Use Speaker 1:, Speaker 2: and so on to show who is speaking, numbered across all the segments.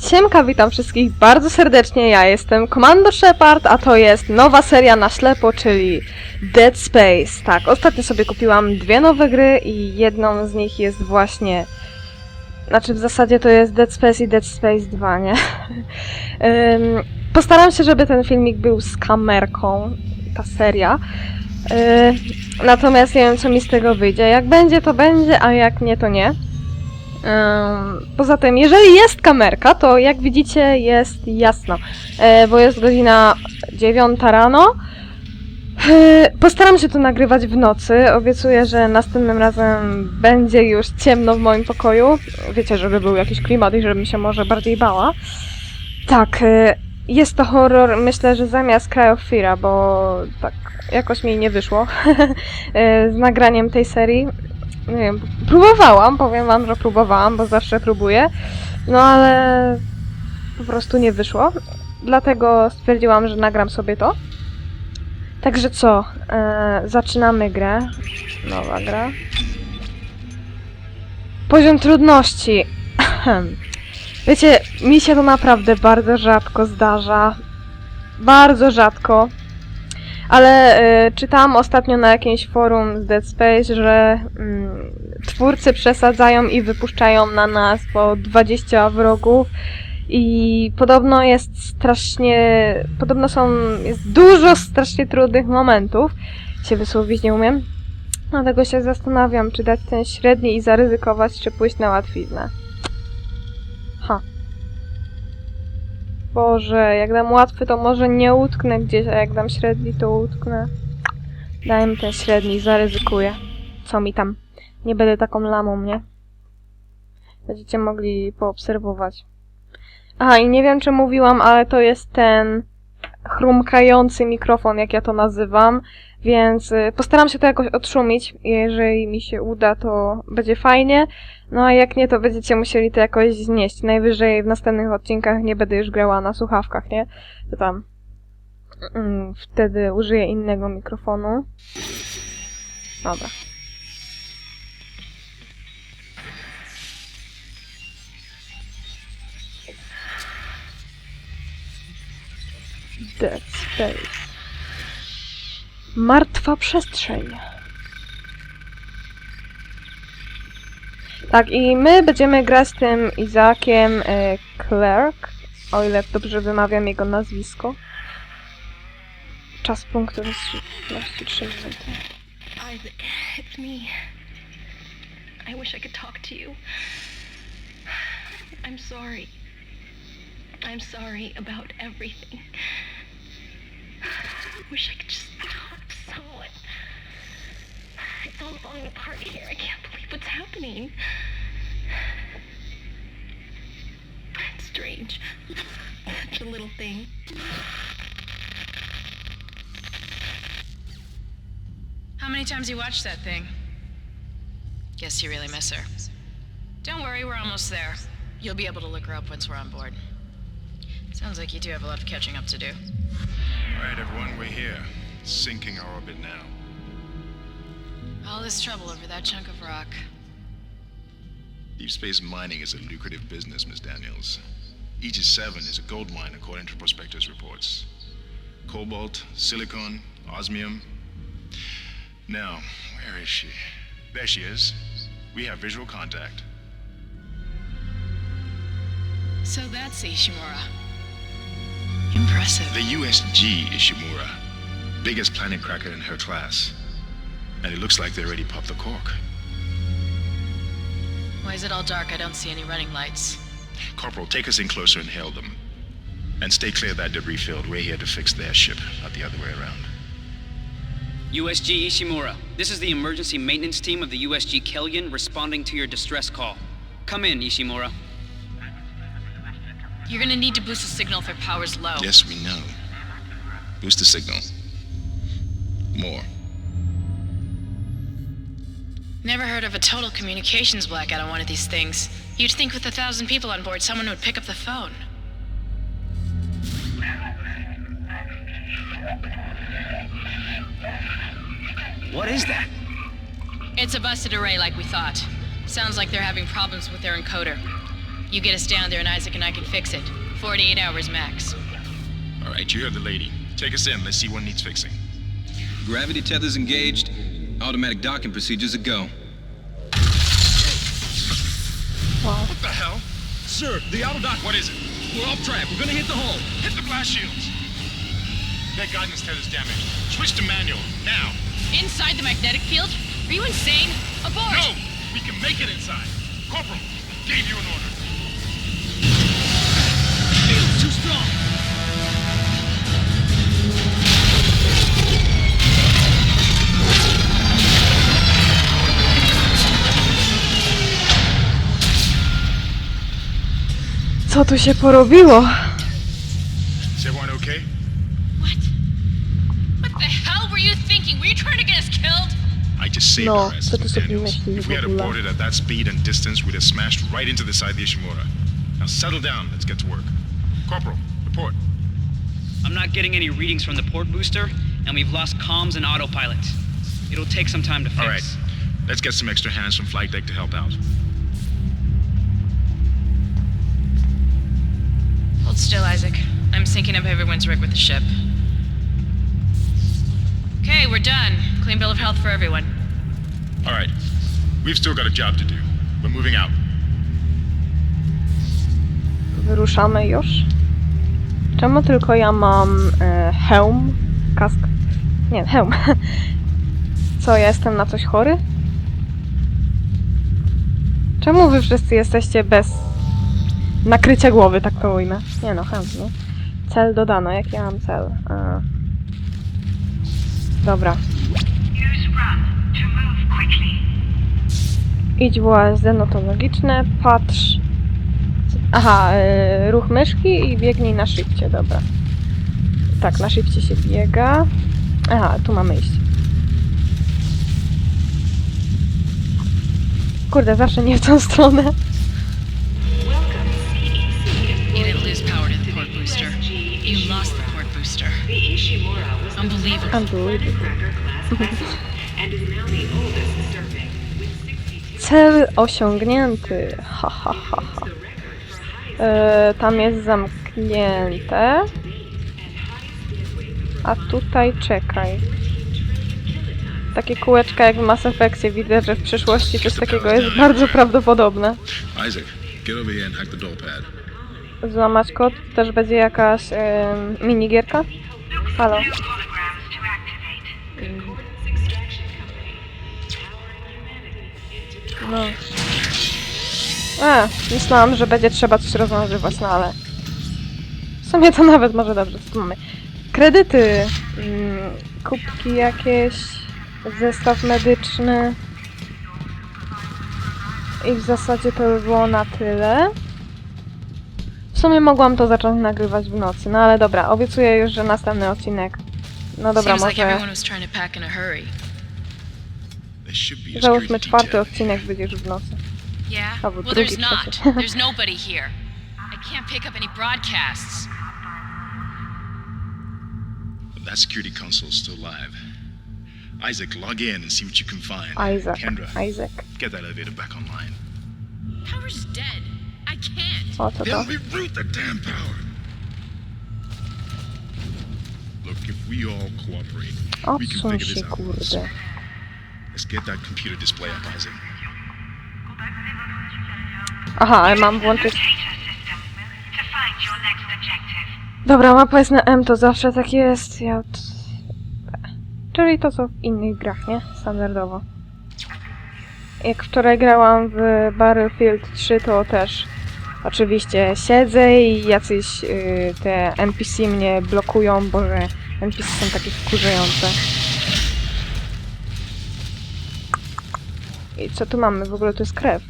Speaker 1: Siemka, witam wszystkich bardzo serdecznie. Ja jestem Komando Shepard, a to jest nowa seria na ślepo, czyli Dead Space. Tak, ostatnio sobie kupiłam dwie nowe gry i jedną z nich jest właśnie. Znaczy, w zasadzie to jest Dead Space i Dead Space 2, nie? Postaram się, żeby ten filmik był z kamerką, ta seria. Natomiast nie wiem, co mi z tego wyjdzie. Jak będzie, to będzie, a jak nie, to nie. Poza tym, jeżeli jest kamerka, to jak widzicie jest jasno, e, bo jest godzina 9 rano. E, Postaram się to nagrywać w nocy. Obiecuję, że następnym razem będzie już ciemno w moim pokoju. Wiecie, żeby był jakiś klimat i żebym się może bardziej bała. Tak, e, jest to horror, myślę, że zamiast Cry of Fear, bo tak jakoś mi nie wyszło z nagraniem tej serii. Nie wiem, próbowałam, powiem wam, że próbowałam, bo zawsze próbuję, no ale po prostu nie wyszło. Dlatego stwierdziłam, że nagram sobie to. Także co, e, zaczynamy grę. Nowa gra. Poziom trudności. Wiecie, mi się to naprawdę bardzo rzadko zdarza. Bardzo rzadko. Ale y, czytałam ostatnio na jakimś forum z Dead Space, że mm, twórcy przesadzają i wypuszczają na nas po 20 wrogów i podobno jest strasznie, podobno są, jest dużo strasznie trudnych momentów. Się wysłowić nie umiem. Dlatego się zastanawiam, czy dać ten średni i zaryzykować, czy pójść na łatwiznę. Ha. Boże, jak dam łatwy, to może nie utknę gdzieś, a jak dam średni, to utknę. Dajmy ten średni, zaryzykuję. Co mi tam? Nie będę taką lamą, nie? Będziecie mogli poobserwować. Aha, i nie wiem, czy mówiłam, ale to jest ten chrumkający mikrofon, jak ja to nazywam, więc y, postaram się to jakoś odszumić. Jeżeli mi się uda, to będzie fajnie. No a jak nie, to będziecie musieli to jakoś znieść. Najwyżej w następnych odcinkach nie będę już grała na słuchawkach, nie? To tam. Mm, wtedy użyję innego mikrofonu. Dobra. Dead Space. Martwa przestrzeń. Tak, i my będziemy grać tym Izakiem e, Clark, o ile dobrze wymawiam jego nazwisko. Czas punktu rozstrzygności 3 minuty.
Speaker 2: Isaac, it's me. I wish I could talk to you. I'm sorry. I'm sorry about everything. I wish I could just talk someone. It's all falling apart here. I can't believe what's happening. It's strange. Such a little thing.
Speaker 3: How many times you watched that thing? Guess you really miss her. Don't worry, we're almost there. You'll be able to look her up once we're on board. Sounds like you do have a lot of catching up to do.
Speaker 4: All right, everyone, we're here. Sinking our orbit now.
Speaker 3: All this trouble over that chunk of rock.
Speaker 4: Deep space mining is a lucrative business, Miss Daniels. Aegis 7 is a gold mine according to prospectors' reports. Cobalt, silicon, osmium. Now, where is she? There she is. We have visual contact.
Speaker 3: So that's Ishimura. Impressive.
Speaker 4: The USG Ishimura, biggest planet cracker in her class. And it looks like they already popped the cork.
Speaker 3: Why is it all dark? I don't see any running lights.
Speaker 4: Corporal, take us in closer and hail them. And stay clear of that debris field. We're here to fix their ship, not the other way around.
Speaker 5: USG Ishimura, this is the emergency maintenance team of the USG Kellion responding to your distress call. Come in, Ishimura.
Speaker 3: You're gonna need to boost the signal if their power's low.
Speaker 4: Yes, we know. Boost the signal. More.
Speaker 3: Never heard of a total communications blackout on one of these things. You'd think with a thousand people on board, someone would pick up the phone.
Speaker 5: What is that?
Speaker 3: It's a busted array like we thought. Sounds like they're having problems with their encoder. You get us down there, and Isaac and I can fix it. 48 hours max.
Speaker 4: All right, you heard the lady. Take us in. Let's see what needs fixing.
Speaker 6: Gravity tethers engaged. Automatic docking procedures a go.
Speaker 4: What the hell?
Speaker 7: Sir, the auto dock.
Speaker 4: What is it?
Speaker 7: We're off track. We're gonna hit the hull.
Speaker 4: Hit the blast shields. That guidance tether's damaged. Switch to manual now.
Speaker 3: Inside the magnetic field? Are you insane? Abort!
Speaker 4: No, we can make it inside. Corporal, gave you an order.
Speaker 1: Co tu się porobiło?
Speaker 4: Is everyone okay?
Speaker 3: What? What the hell were you thinking? Were you trying to get us killed?
Speaker 4: I just saved
Speaker 1: No,
Speaker 4: our ass,
Speaker 1: co ty
Speaker 4: Miss
Speaker 1: sobie myślisz
Speaker 4: If
Speaker 1: w
Speaker 4: we had
Speaker 1: ogóle?
Speaker 4: aborted at that speed and distance, we'd have smashed right into the side of the Ishimura. Now settle down. Let's get to work. Corporal, report.
Speaker 5: I'm not getting any readings from the port booster, and we've lost comms and autopilot. It'll take some time to fix.
Speaker 4: All right, let's get some extra hands from flight deck to help out.
Speaker 3: Hold still, Isaac. I'm syncing up everyone's rig with the ship. Okay, we're done. Clean bill of health for everyone.
Speaker 4: All right, we've still got a job to do. We're moving out.
Speaker 1: Wyruszamy już. Czemu tylko ja mam e, hełm? Kask? Nie, hełm. Co, ja jestem na coś chory? Czemu wy wszyscy jesteście bez nakrycia głowy, tak to ujmę? Nie no, no. Cel dodano, jaki ja mam cel? A. Dobra. Idź w UASD, no to logiczne. Patrz. Aha, y, ruch myszki i biegnij na szybcie, dobra. Tak, na szybcie się biega. Aha, tu mamy iść. Kurde, zawsze nie w tą stronę.
Speaker 3: Power to the port booster. You lost the port booster. Unbelievable.
Speaker 1: Unbelievable.
Speaker 8: cracker class vessel and is now the oldest serving with 62
Speaker 1: Cel osiągnięty. Ha, ha, ha, ha. E, tam jest zamknięte. A tutaj czekaj. Takie kółeczka jak w Mass Effectie. Widzę, że w przyszłości coś takiego jest bardzo prawdopodobne.
Speaker 4: Isaac, get over here and hack the door pad.
Speaker 1: Złamać kod? Też będzie jakaś e, minigierka? Halo. No. A, myślałam, że będzie trzeba coś rozwiązywać, no ale... W sumie to nawet może dobrze, co tu mamy? Kredyty, mm, kubki jakieś, zestaw medyczny. I w zasadzie to by było na tyle. Sumie mogłam to zacząć nagrywać w nocy, no ale dobra, obiecuję już, że następny odcinek. No dobra, może załóżmy czwarty odcinek będzie już w nocy.
Speaker 3: Yeah?
Speaker 1: Albo
Speaker 3: Well,
Speaker 1: drugi
Speaker 3: there's not.
Speaker 1: przecież.
Speaker 3: There's nobody here. I can't pick up any broadcasts.
Speaker 4: That security console's still live. Isaac, log in and see what you can find.
Speaker 1: Isaac,
Speaker 4: Kendra,
Speaker 1: Isaac.
Speaker 4: get that elevator back online.
Speaker 3: Power's dead.
Speaker 1: O, co to?
Speaker 4: Then reroute the damn power. Look, if we all cooperate, we can
Speaker 1: Odsuń
Speaker 4: figure this
Speaker 1: się,
Speaker 4: out.
Speaker 1: kurde.
Speaker 4: Let's get that computer display up, Isaac.
Speaker 1: Aha, ale mam włączyć...
Speaker 8: Data system to find your next objective.
Speaker 1: Dobra, mapa jest na M, to zawsze tak jest. Ja... t- Czyli to co w innych grach, nie? Standardowo. Jak wczoraj grałam w Battlefield 3, to też oczywiście siedzę i jacyś y, te NPC mnie blokują, bo że NPC są takie wkurzające. I co tu mamy? W ogóle to jest krew.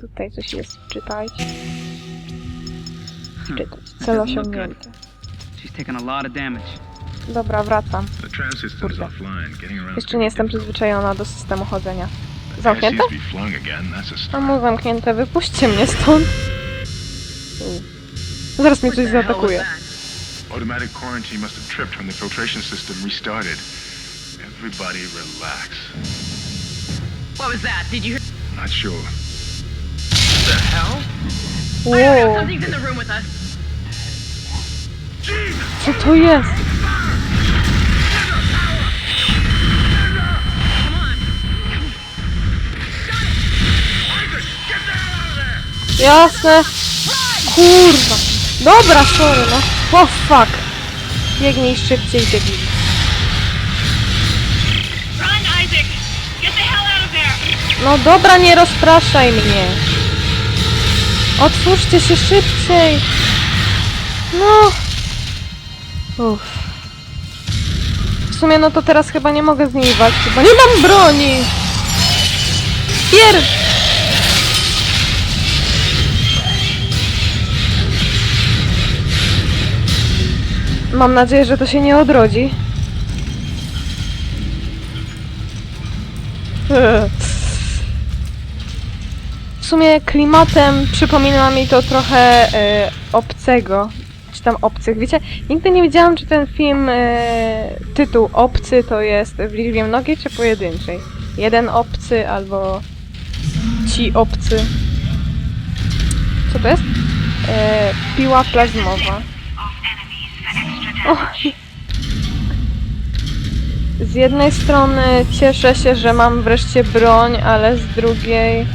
Speaker 1: Tutaj coś jest, czytajcie. Czytać. Cel
Speaker 5: Doesn't look good.
Speaker 1: osiągnięty. Dobra, wracam. Kurde. Jeszcze nie jestem przyzwyczajona do systemu chodzenia. Zamknięte?
Speaker 4: Start.
Speaker 1: mu zamknięte, wypuśćcie mnie stąd. Zaraz mnie coś zaatakuje.
Speaker 4: Automatic quarantine must have tripped when the filtration system restarted. Everybody relax.
Speaker 8: What was that? Did you hear?
Speaker 4: Not sure.
Speaker 7: The hell?
Speaker 1: Wow,
Speaker 8: Something's in the room with us.
Speaker 1: co to jest? Jasne. Kurwa. Dobra, sorry, no. Oh fuck. Biegnij szybciej, biegnij. No dobra, nie rozpraszaj mnie. Otwórzcie się szybciej. No. Uff. W sumie no to teraz chyba nie mogę z nimi walczyć, bo nie mam broni. Pier... Mam nadzieję, że to się nie odrodzi. W sumie klimatem przypomina mi to trochę e, obcego, czy tam obcych. Wiecie, nigdy nie wiedziałam, czy ten film, e, tytuł obcy to jest w liczbie mnogiej czy pojedynczej. Jeden obcy albo ci obcy. Co to jest? E, piła plazmowa. Z jednej strony cieszę się, że mam wreszcie broń, ale z drugiej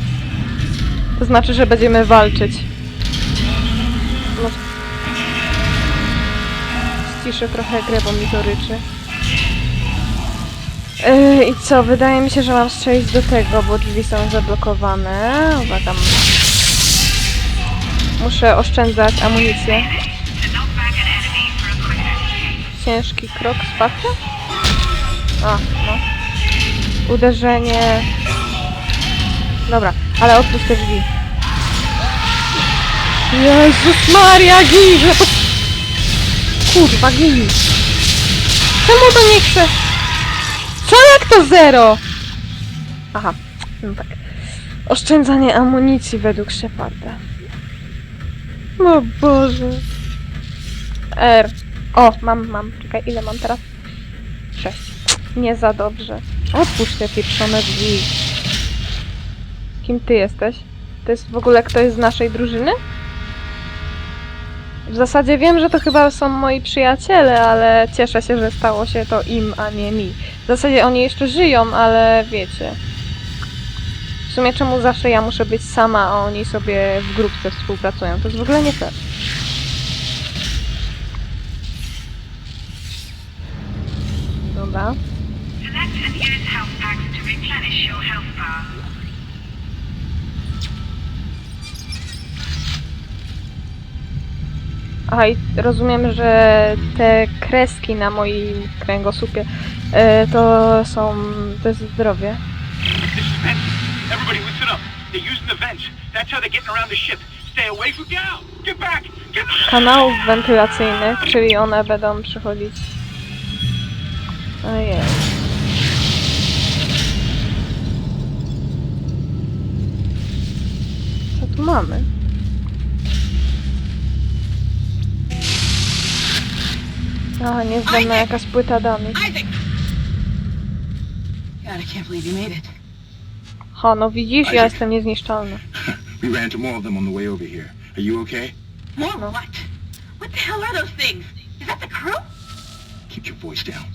Speaker 1: to znaczy, że będziemy walczyć. No. Ściszę trochę grę, bo mi to ryczy. I co? Wydaje mi się, że mam strzelić do tego, bo drzwi są zablokowane. Uwaga. Muszę oszczędzać amunicję. Ciężki krok spadka? A, no. Uderzenie. Dobra, ale otwórz te drzwi. Jezus Maria, gij! Kurwa, gij! Czemu to nie chce? Co jak to zero? Aha, no tak. Oszczędzanie amunicji według Sheparda. O Boże. R. O, mam, mam. Czekaj, ile mam teraz? Sześć. Nie za dobrze. Otwórz te pieprzone drzwi. Kim ty jesteś? To jest w ogóle ktoś z naszej drużyny? W zasadzie wiem, że to chyba są moi przyjaciele, ale cieszę się, że stało się to im, a nie mi. W zasadzie oni jeszcze żyją, ale wiecie. W sumie czemu zawsze ja muszę być sama, a oni sobie w grupce współpracują? To jest w ogóle nie fair.
Speaker 2: Bar.
Speaker 1: Aha, i rozumiem, że te kreski na moim kręgosłupie e, to są... to jest zdrowie. Kanałów wentylacyjnych, czyli one będą przychodzić... Ojej. Co tu mamy? A, niezbędna jakaś płyta danych.
Speaker 8: Isaac! God, I can't believe you made it.
Speaker 1: Ha, no widzisz, ja jestem niezniszczalna.
Speaker 4: We ran into more of them on the way over here. Are you okay?
Speaker 8: More what? What the hell are those things? Is that the crew?
Speaker 4: Keep your voice down.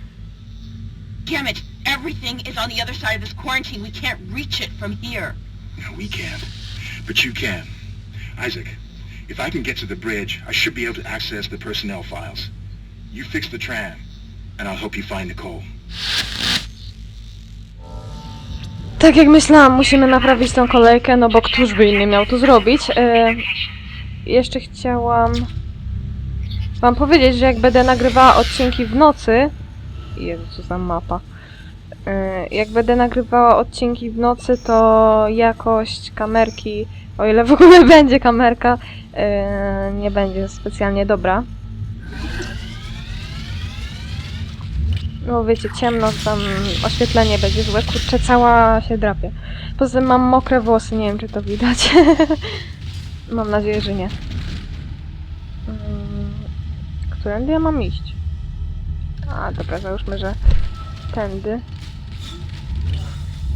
Speaker 8: Damn it! Everything is on the other side of this quarantine. We can't reach it from here.
Speaker 4: No, we can't. But you can. Isaac, if I can get to the bridge, I should be able to access the personnel files. You fix the tram, and I'll help you find Nicole.
Speaker 1: Tak jak myślałam, musimy naprawić tą kolejkę, no bo któż by inny miał to zrobić. E, jeszcze chciałam wam powiedzieć, że jak będę nagrywała odcinki w nocy... Jezu, co za mapa. E, Jak będę nagrywała odcinki w nocy, to jakość kamerki, o ile w ogóle będzie kamerka, e, nie będzie specjalnie dobra. No wiecie, ciemno, tam oświetlenie będzie złe, kurczę, cała się drapie. Poza tym mam mokre włosy, nie wiem czy to widać. mam nadzieję, że nie. Mm, Którędy ja mam iść? A, dobra, załóżmy, że tędy.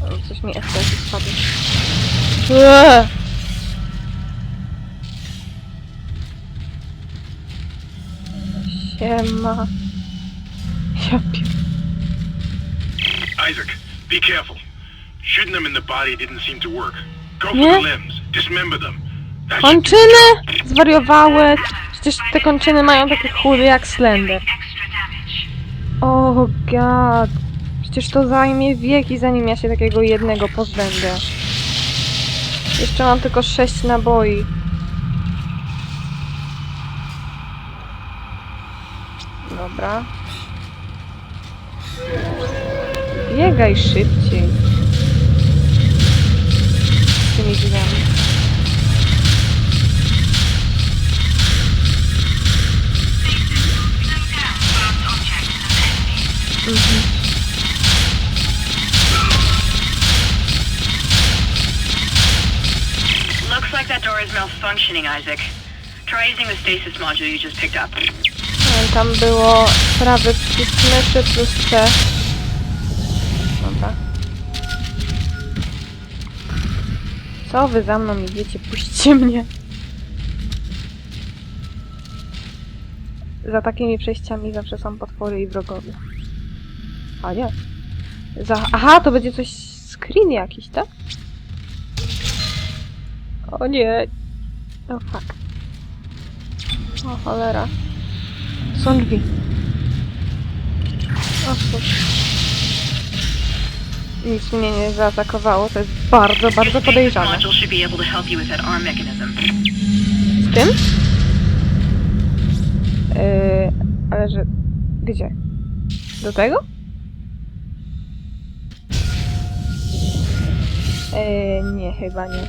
Speaker 1: O, coś mi FPS spadło. Eee! Siema. Ja pier...
Speaker 7: Isaac, be careful. Shooting them in the body didn't seem to work. Go for the limbs. Dismember them.
Speaker 1: Kończyny! Zwariowałeś! Przecież te kończyny mają takie chudy jak Slender. O oh god. Przecież to zajmie wieki, zanim ja się takiego jednego pozbędę. Jeszcze mam tylko sześć naboi. Dobra. Biegaj szybciej. Z tymi drzwiami.
Speaker 8: Looks like that door is malfunctioning, Isaac. Try using the stasis module you just picked up.
Speaker 1: Tam było prawy przycisk myszy plus C. Dobra. Co wy za mną idziecie? Puśćcie mnie. Za takimi przejściami zawsze są potwory i wrogowie. A nie. Za... Aha, to będzie coś screen jakiś, tak? O nie. O fuck. O cholera. Są drzwi. O cóż. Nic mnie nie zaatakowało, to jest bardzo, bardzo podejrzane. Z tym? Yy, ale że... Gdzie? Do tego? Yy, nie, chyba nie.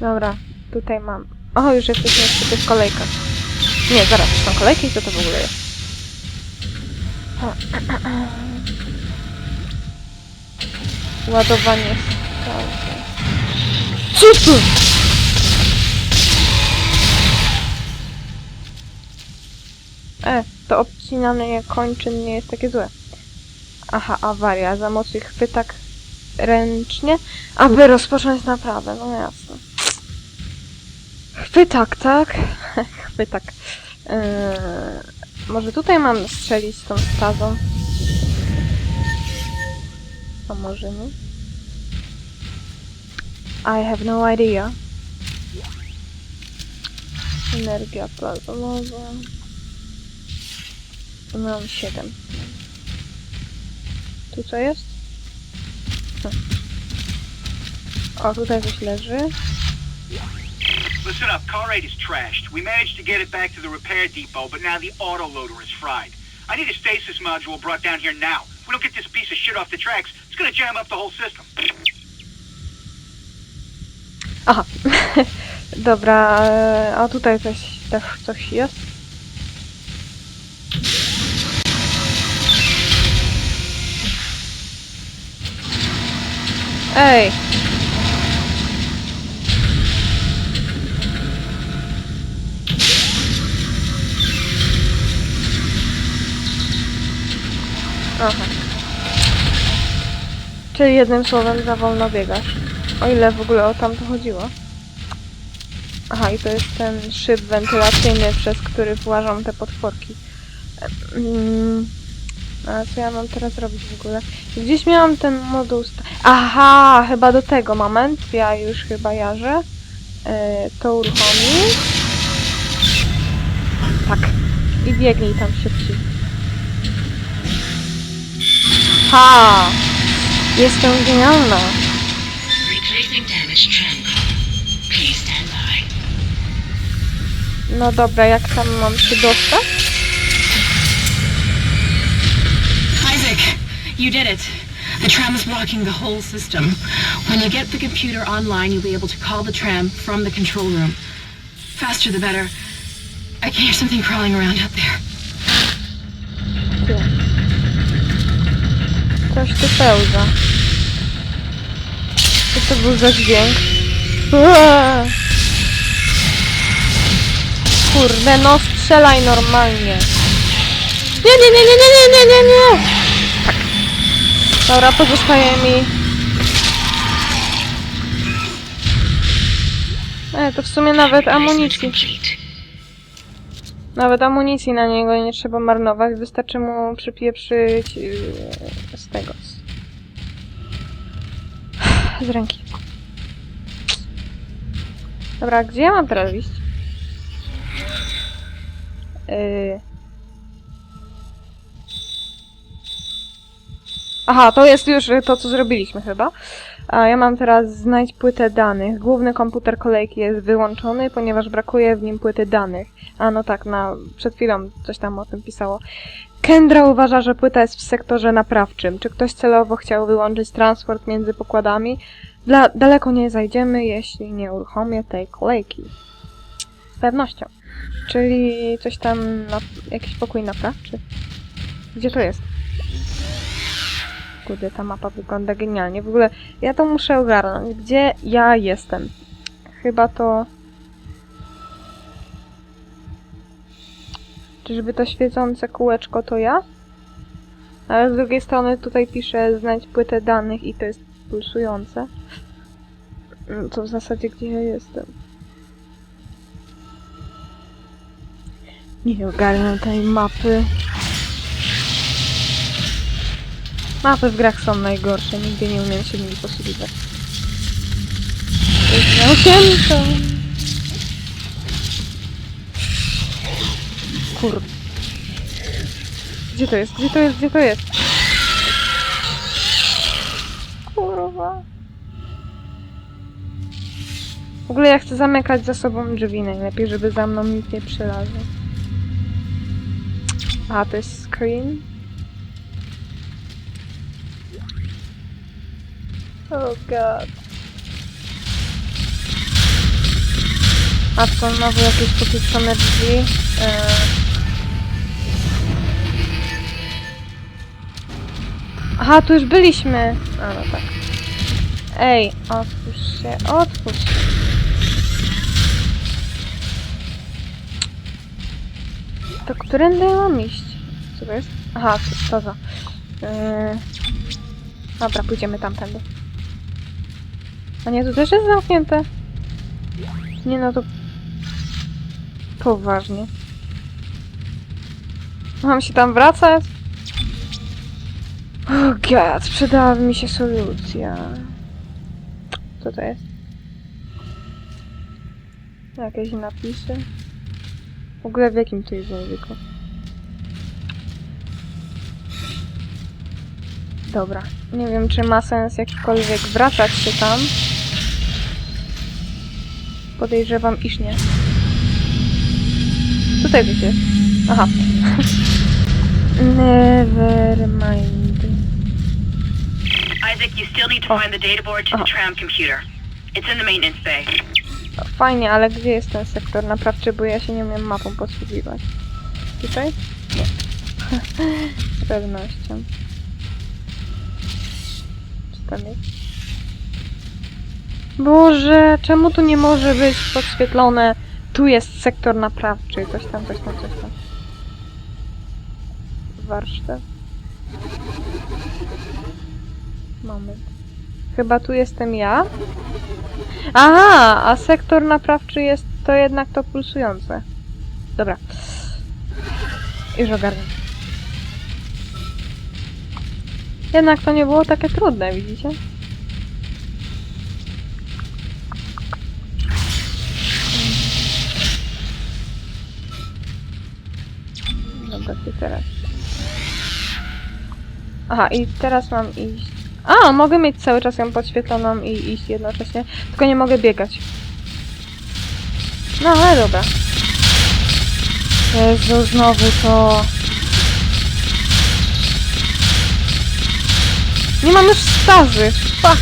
Speaker 1: Dobra, tutaj mam... O, już jesteśmy przy tych kolejkach. Nie, zaraz, są kolejki, co to w ogóle jest? Ładowanie stacji. Co tu? E, to obcinanie kończyn nie jest takie złe. Aha, awaria. Zamocuj chwytak ręcznie, aby rozpocząć naprawę. No jasne. Chwytak, tak? Chwytak. Yy, może tutaj mam strzelić tą stazą? A może nie? I have no idea. Energia plazmowa. Mam 7. Tu co jest? O, tutaj coś leży.
Speaker 7: Listen up, car 8 is trashed. We managed to get it back to the repair depot, but now the autoloader is fried. I need a stasis module brought down here now. If we don't get this piece of shit off the tracks, it's gonna jam up the whole system.
Speaker 1: Aha. Dobra, a tutaj coś, też coś jest. Ej! Aha. Czyli jednym słowem za wolno biegasz. O ile w ogóle o tam to chodziło. Aha, i to jest ten szyb wentylacyjny, przez który włażą te potworki. Mm, a co ja mam teraz robić w ogóle? Gdzieś miałam ten moduł... Aha, chyba do tego moment. Ja już chyba jarzę. E, to uruchomić. Tak. I biegnij tam szybciej. Ha! Jestem genialna. No dobra, jak tam mam się dostać?
Speaker 8: You did it. The tram is blocking the whole system. When you get the computer online, you'll be able to call the tram from the control room. Faster the better. I can hear something crawling around out there.
Speaker 1: Coś tu pełza. Co to był za dźwięk? Kurde, no strzelaj normalnie. Nie, nie, nie, nie, nie, nie, nie, nie, nie! Dobra, pozostaje mi... E, to w sumie nawet amunicji. Nawet amunicji na niego nie trzeba marnować, wystarczy mu przypieprzyć yy, z tego. Z, z ręki. Dobra, gdzie ja mam teraz iść? Yy. Aha, to jest już to, co zrobiliśmy chyba. A ja mam teraz znajdź płytę danych. Główny komputer kolejki jest wyłączony, ponieważ brakuje w nim płyty danych. A no tak, na, przed chwilą coś tam o tym pisało. Kendra uważa, że płyta jest w sektorze naprawczym. Czy ktoś celowo chciał wyłączyć transport między pokładami? Dla, daleko nie zajdziemy, jeśli nie uruchomię tej kolejki. Z pewnością. Czyli coś tam, na, jakiś pokój naprawczy? Gdzie to jest? Kurde, ta mapa wygląda genialnie. W ogóle ja to muszę ogarnąć. Gdzie ja jestem? Chyba to... Czyżby to świecące kółeczko to ja? Ale z drugiej strony tutaj pisze znajdź płytę danych i to jest pulsujące. No To w zasadzie gdzie ja jestem? Nie ogarnę tej mapy. Mapy w grach są najgorsze, nigdy nie umiem się nimi posługiwać. Zamknięto! Kur... Gdzie to jest? Gdzie to jest? Gdzie to jest? Kurwa. W ogóle ja chcę zamykać za sobą drzwi najlepiej, żeby za mną nikt nie przylazł. A, to jest screen? Oh god. A to znowu jakieś popieprzone drzwi. Eee. Aha, tu już byliśmy. A no tak. Ej, otwórz się, otwórz się. To którędy mam iść? Co to jest? Aha, to to za. Eee. Dobra, pójdziemy tamtędy. A nie, tu też jest zamknięte. Nie no, to... Poważnie. Mam się tam wracać? Oh god, przydałaby mi się solucja. Co to jest? Jakieś napisy? W ogóle w jakim to jest języku? Dobra. Nie wiem, czy ma sens jakikolwiek wracać się tam. Podejrzewam, iż nie. Tutaj gdzieś jest. Aha. Never mind.
Speaker 8: Isaac, you still need to find the data board to the tram computer. It's in the maintenance bay.
Speaker 1: Fajnie, ale gdzie jest ten sektor naprawczy, bo ja się nie umiem mapą posługiwać. Tutaj? Nie. Z pewnością. Czy tam jest? Boże, czemu tu nie może być podświetlone? Tu jest sektor naprawczy, coś tam, coś tam, coś tam. Warsztat. Moment. Chyba tu jestem ja. Aha, a sektor naprawczy jest to jednak to pulsujące. Dobra. Już ogarnę. Jednak to nie było takie trudne, widzicie? Teraz. Aha, i teraz mam iść. A, mogę mieć cały czas ją podświetloną i iść jednocześnie, tylko nie mogę biegać. No, ale dobra. Jezu, znowu to... Nie mam już. Fuck.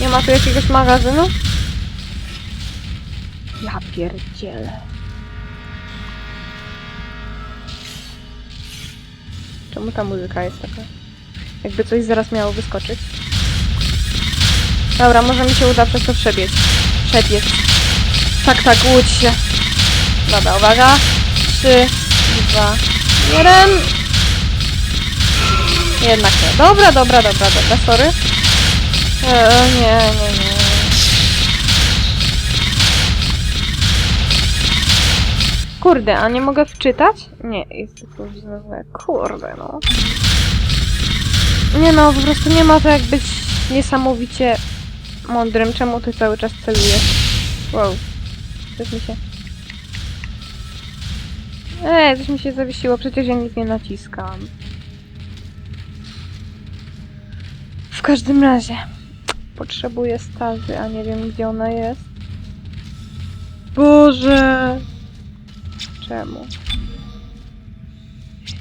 Speaker 1: Nie ma tu jakiegoś magazynu? Ja pierdzielę. Czemu ta muzyka jest taka? Jakby coś zaraz miało wyskoczyć. Dobra, może mi się uda przez to przebiec. Przebiec. Tak, tak, łódź się. Dobra, uwaga. Trzy, dwa, jeden. Jednak nie. Dobra, dobra, dobra, dobra, sorry. Eee, nie, nie, nie. Kurde, a nie mogę wczytać? Nie, jest późno złe. Kurde, no. Nie no, po prostu nie ma to jak być niesamowicie mądrym. Czemu ty cały czas celujesz? Wow. Coś mi się... Ej, coś mi się zawiesiło, przecież ja nic nie naciskam. W każdym razie, potrzebuję stazy, a nie wiem gdzie ona jest. Boże! Czemu?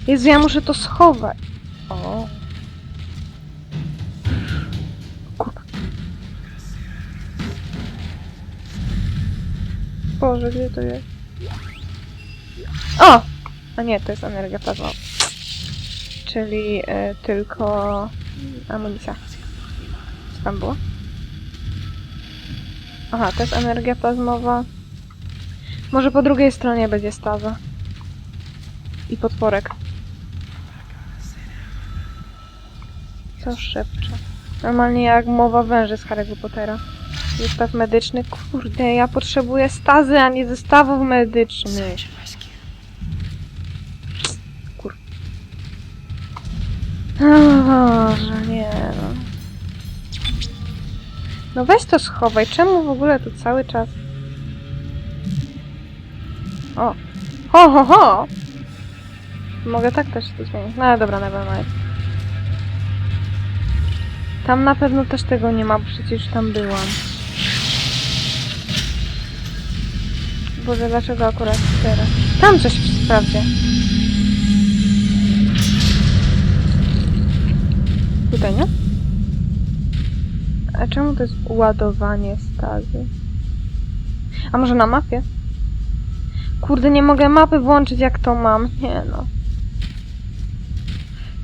Speaker 1: Jezu, ja muszę to schować. O. Kurwa. Boże, gdzie to jest? O! A nie, to jest energia plazmowa. Czyli y, tylko amunicja. Co tam było? Aha, to jest energia plazmowa. Może po drugiej stronie będzie staza. I potworek. Co szepcze? Normalnie jak mowa węży z Harry'ego Pottera. Zestaw medyczny. Kurde, ja potrzebuję stazy, a nie zestawów medycznych. Kur... O Boże, nie no. No weź to schowaj. Czemu w ogóle tu cały czas... O! Ho, ho, ho! Mogę tak też to zmienić. No ale dobra, nevermind. Tam na pewno też tego nie ma, przecież tam byłam. Boże, dlaczego akurat teraz? Tam coś sprawdzę. Tutaj, nie? A czemu to jest ładowanie stazy? A może na mapie? Kurde, nie mogę mapy włączyć jak to mam. Nie no.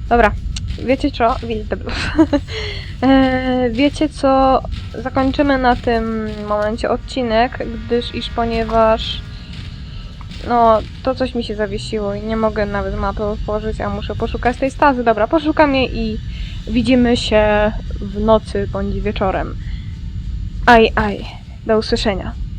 Speaker 1: Dobra. Wiecie co? Widzę e, Wiecie co? Zakończymy na tym momencie odcinek, gdyż iż ponieważ no, to coś mi się zawiesiło i nie mogę nawet mapy otworzyć, a muszę poszukać tej stazy. Dobra, poszukam jej i widzimy się w nocy bądź wieczorem. Aj, aj. Do usłyszenia.